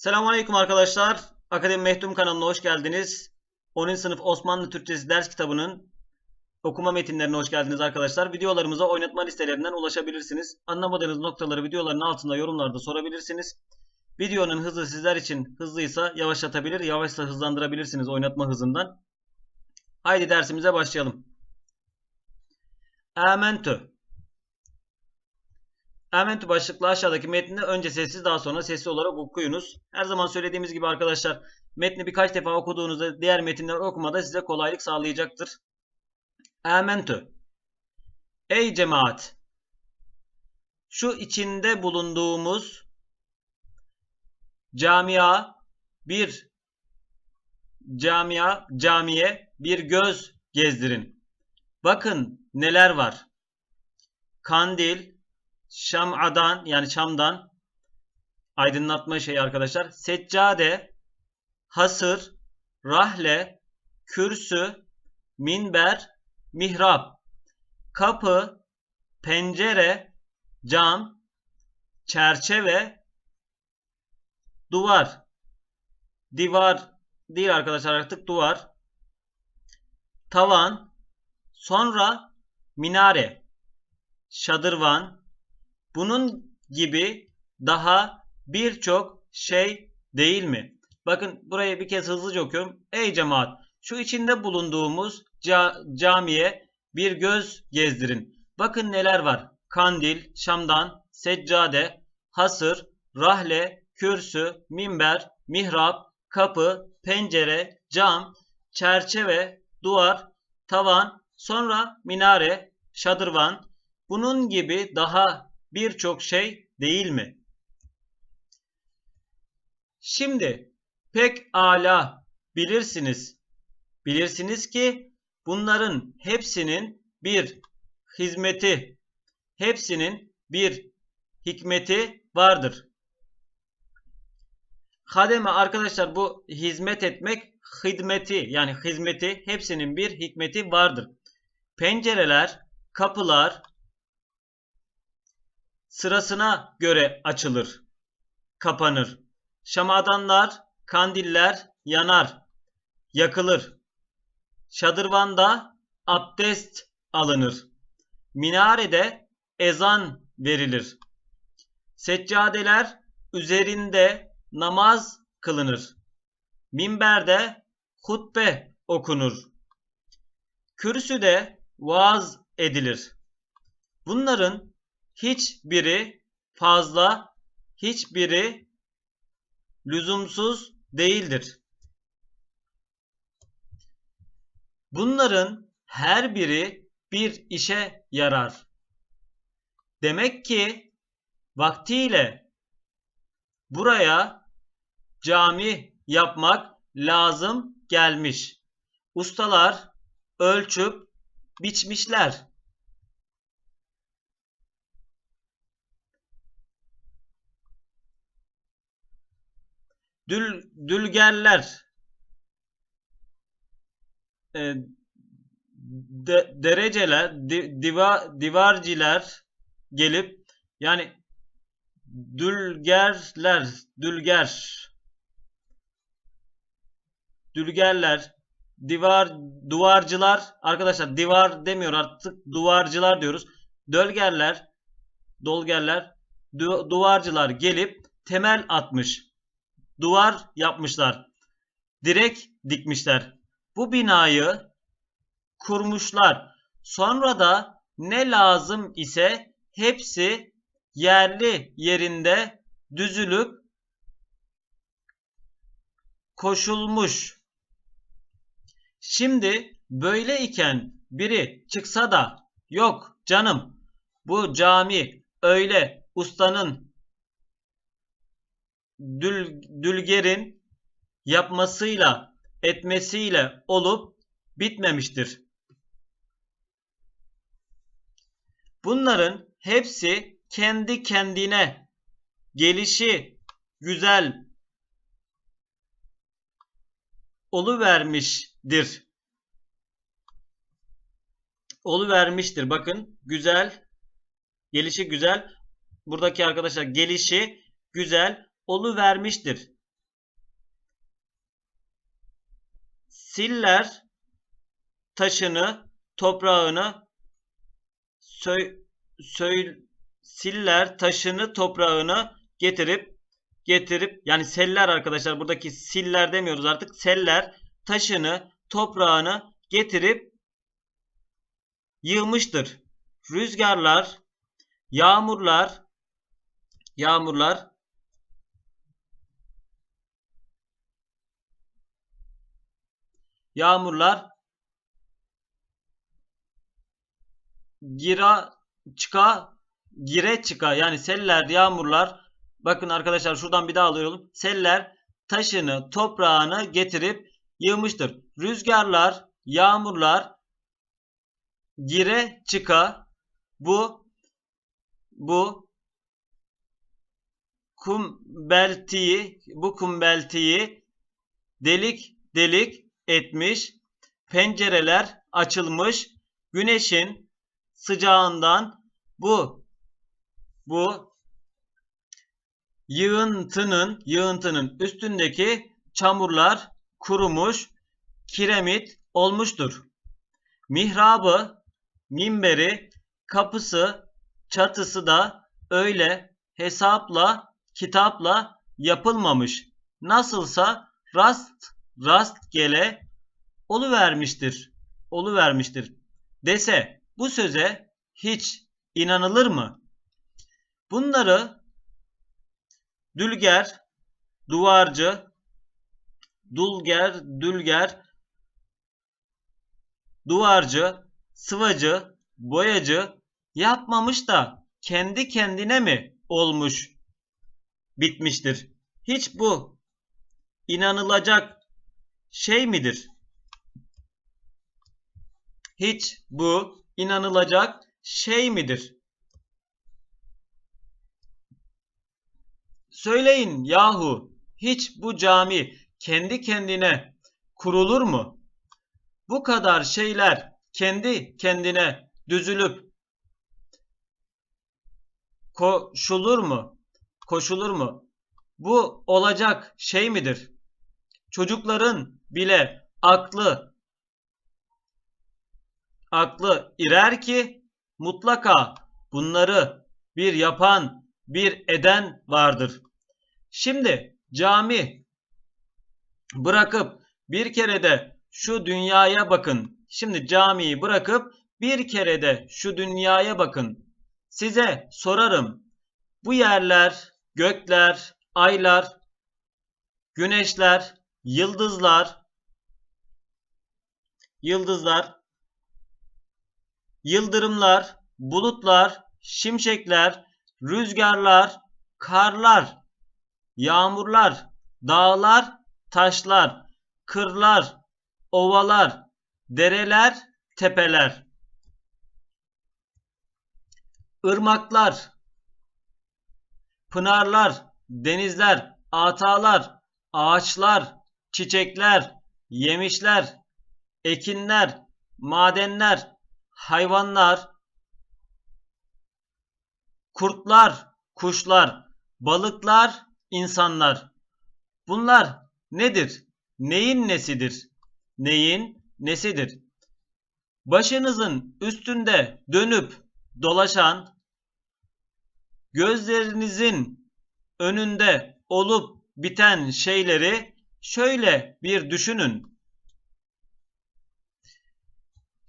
Selamünaleyküm arkadaşlar. Akademi Mehtum kanalına hoş geldiniz. 10. sınıf Osmanlı Türkçesi ders kitabının okuma metinlerine hoş geldiniz arkadaşlar. Videolarımıza oynatma listelerinden ulaşabilirsiniz. Anlamadığınız noktaları videoların altında yorumlarda sorabilirsiniz. Videonun hızı sizler için hızlıysa yavaşlatabilir, yavaşsa hızlandırabilirsiniz oynatma hızından. Haydi dersimize başlayalım. Amentu Amentü başlıklı aşağıdaki metni önce sessiz daha sonra sesli olarak okuyunuz. Her zaman söylediğimiz gibi arkadaşlar metni birkaç defa okuduğunuzda diğer metinleri okumada size kolaylık sağlayacaktır. Amentü Ey cemaat! Şu içinde bulunduğumuz camia bir camia camiye bir göz gezdirin. Bakın neler var. Kandil, Şam'adan yani Şam'dan aydınlatma şeyi arkadaşlar. Seccade, hasır, rahle, kürsü, minber, mihrap, kapı, pencere, cam, çerçeve, duvar. Divar değil arkadaşlar artık duvar. Tavan, sonra minare, şadırvan, bunun gibi daha birçok şey değil mi? Bakın burayı bir kez hızlıca okuyorum. Ey cemaat şu içinde bulunduğumuz ca camiye bir göz gezdirin. Bakın neler var. Kandil, şamdan, seccade, hasır, rahle, kürsü, minber, mihrap, kapı, pencere, cam, çerçeve, duvar, tavan, sonra minare, şadırvan, bunun gibi daha birçok şey değil mi? Şimdi pek ala bilirsiniz. Bilirsiniz ki bunların hepsinin bir hizmeti, hepsinin bir hikmeti vardır. Hademe arkadaşlar bu hizmet etmek hizmeti yani hizmeti hepsinin bir hikmeti vardır. Pencereler, kapılar, sırasına göre açılır, kapanır. Şamadanlar, kandiller yanar, yakılır. Şadırvanda abdest alınır. Minarede ezan verilir. Seccadeler üzerinde namaz kılınır. Minberde hutbe okunur. Kürsüde vaaz edilir. Bunların hiçbiri fazla, hiçbiri lüzumsuz değildir. Bunların her biri bir işe yarar. Demek ki vaktiyle buraya cami yapmak lazım gelmiş. Ustalar ölçüp biçmişler. Dül, dülgerler. E, de, dereceler di, diva, divarciler gelip yani dülgerler dülger. Dülgerler divar duvarcılar arkadaşlar divar demiyor artık duvarcılar diyoruz. Dölgerler dolgerler du, duvarcılar gelip temel atmış duvar yapmışlar. Direk dikmişler. Bu binayı kurmuşlar. Sonra da ne lazım ise hepsi yerli yerinde düzülüp koşulmuş. Şimdi böyle iken biri çıksa da yok canım bu cami öyle ustanın Dül, Dülger'in yapmasıyla etmesiyle olup bitmemiştir. Bunların hepsi kendi kendine gelişi güzel olu vermiştir. Olu vermiştir. Bakın güzel gelişi güzel. Buradaki arkadaşlar gelişi güzel vermiştir. Siller taşını, toprağını sö sö siller taşını, toprağını getirip getirip yani seller arkadaşlar buradaki siller demiyoruz artık. Seller taşını, toprağını getirip yığmıştır. Rüzgarlar, yağmurlar, yağmurlar yağmurlar gira çıka gire çıka yani seller yağmurlar bakın arkadaşlar şuradan bir daha alıyorum. Seller taşını toprağını getirip yığmıştır. Rüzgarlar yağmurlar gire çıka bu bu kumbeltiyi bu kumbeltiyi delik delik etmiş. Pencereler açılmış. Güneşin sıcağından bu bu yığıntının yığıntının üstündeki çamurlar kurumuş, kiremit olmuştur. Mihrabı, minberi, kapısı, çatısı da öyle hesapla, kitapla yapılmamış. Nasılsa rast rastgele olu vermiştir. Olu vermiştir. Dese bu söze hiç inanılır mı? Bunları dülger, duvarcı, dulger, dülger, duvarcı, sıvacı, boyacı yapmamış da kendi kendine mi olmuş, bitmiştir? Hiç bu inanılacak şey midir? Hiç bu inanılacak şey midir? Söyleyin yahu hiç bu cami kendi kendine kurulur mu? Bu kadar şeyler kendi kendine düzülüp koşulur mu? Koşulur mu? Bu olacak şey midir? Çocukların bile aklı aklı irer ki mutlaka bunları bir yapan, bir eden vardır. Şimdi cami bırakıp bir kere de şu dünyaya bakın. Şimdi camiyi bırakıp bir kere de şu dünyaya bakın. Size sorarım. Bu yerler, gökler, aylar, güneşler, yıldızlar, yıldızlar, yıldırımlar, bulutlar, şimşekler, rüzgarlar, karlar, yağmurlar, dağlar, taşlar, kırlar, ovalar, dereler, tepeler, ırmaklar, pınarlar, denizler, atalar, ağaçlar, çiçekler, yemişler, ekinler, madenler, hayvanlar, kurtlar, kuşlar, balıklar, insanlar. Bunlar nedir? Neyin nesidir? Neyin nesidir? Başınızın üstünde dönüp dolaşan, gözlerinizin önünde olup biten şeyleri şöyle bir düşünün.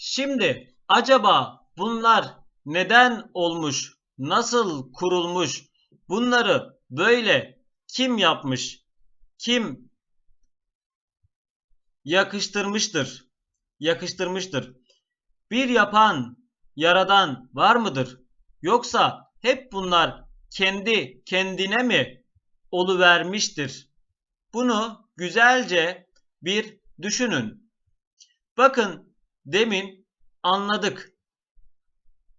Şimdi acaba bunlar neden olmuş, nasıl kurulmuş, bunları böyle kim yapmış, kim yakıştırmıştır, yakıştırmıştır. Bir yapan, yaradan var mıdır? Yoksa hep bunlar kendi kendine mi oluvermiştir? Bunu güzelce bir düşünün. Bakın demin anladık.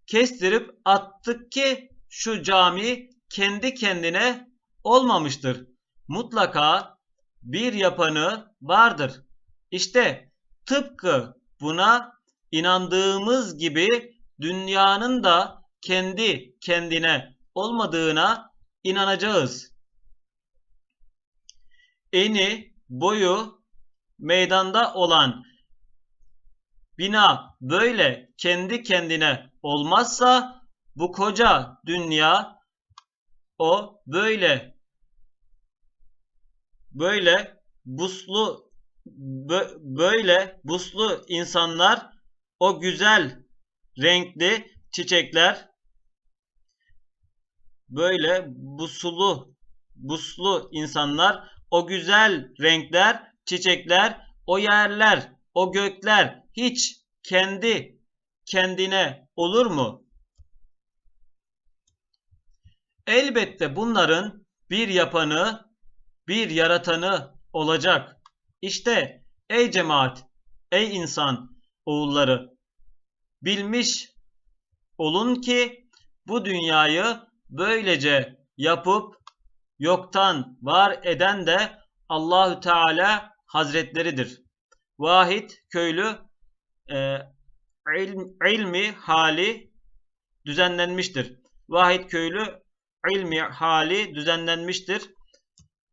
Kestirip attık ki şu cami kendi kendine olmamıştır. Mutlaka bir yapanı vardır. İşte tıpkı buna inandığımız gibi dünyanın da kendi kendine olmadığına inanacağız. Eni, boyu, meydanda olan bina böyle kendi kendine olmazsa bu koca dünya o böyle böyle buslu bö- böyle buslu insanlar o güzel renkli çiçekler böyle buslu buslu insanlar o güzel renkler çiçekler o yerler o gökler hiç kendi kendine olur mu? Elbette bunların bir yapanı, bir yaratanı olacak. İşte ey cemaat, ey insan oğulları, bilmiş olun ki bu dünyayı böylece yapıp yoktan var eden de Allahü Teala Hazretleridir. Vahid köylü e, ilm, ilmi hali düzenlenmiştir. Vahid köylü ilmi hali düzenlenmiştir.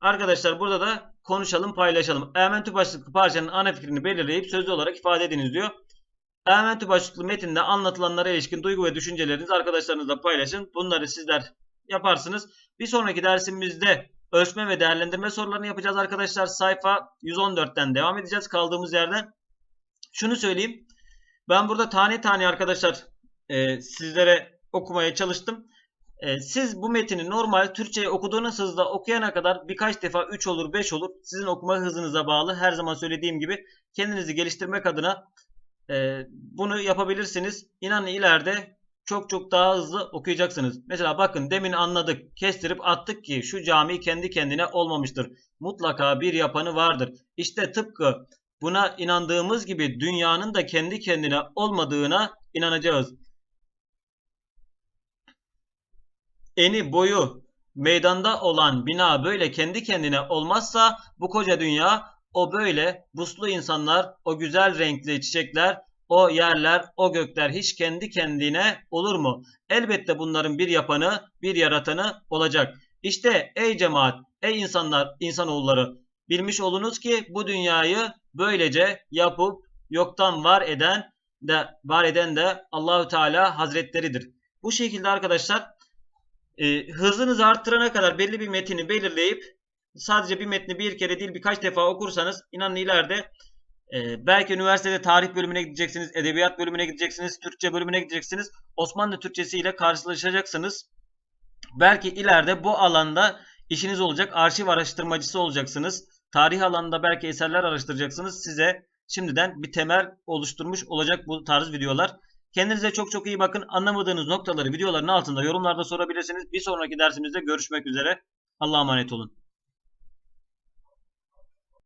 Arkadaşlar burada da konuşalım, paylaşalım. Ementü başlıklı parçanın ana fikrini belirleyip sözlü olarak ifade ediniz diyor. Ementü başlıklı metinde anlatılanlara ilişkin duygu ve düşüncelerinizi arkadaşlarınızla paylaşın. Bunları sizler yaparsınız. Bir sonraki dersimizde ölçme ve değerlendirme sorularını yapacağız arkadaşlar. Sayfa 114'ten devam edeceğiz kaldığımız yerden. Şunu söyleyeyim. Ben burada tane tane arkadaşlar e, sizlere okumaya çalıştım. E, siz bu metini normal Türkçe'yi okuduğunuz hızda okuyana kadar birkaç defa 3 olur 5 olur. Sizin okuma hızınıza bağlı. Her zaman söylediğim gibi kendinizi geliştirmek adına e, bunu yapabilirsiniz. İnanın ileride çok çok daha hızlı okuyacaksınız. Mesela bakın demin anladık. Kestirip attık ki şu cami kendi kendine olmamıştır. Mutlaka bir yapanı vardır. İşte tıpkı buna inandığımız gibi dünyanın da kendi kendine olmadığına inanacağız. Eni boyu meydanda olan bina böyle kendi kendine olmazsa bu koca dünya o böyle buslu insanlar, o güzel renkli çiçekler, o yerler, o gökler hiç kendi kendine olur mu? Elbette bunların bir yapanı, bir yaratanı olacak. İşte ey cemaat, ey insanlar, insanoğulları bilmiş olunuz ki bu dünyayı böylece yapıp yoktan var eden de var eden de Allahü Teala Hazretleridir. Bu şekilde arkadaşlar e, hızınızı arttırana kadar belli bir metini belirleyip sadece bir metni bir kere değil birkaç defa okursanız inanın ileride e, belki üniversitede tarih bölümüne gideceksiniz, edebiyat bölümüne gideceksiniz, Türkçe bölümüne gideceksiniz. Osmanlı Türkçesi ile karşılaşacaksınız. Belki ileride bu alanda işiniz olacak. Arşiv araştırmacısı olacaksınız. Tarih alanında belki eserler araştıracaksınız. Size şimdiden bir temel oluşturmuş olacak bu tarz videolar. Kendinize çok çok iyi bakın. Anlamadığınız noktaları videoların altında yorumlarda sorabilirsiniz. Bir sonraki dersimizde görüşmek üzere. Allah'a emanet olun.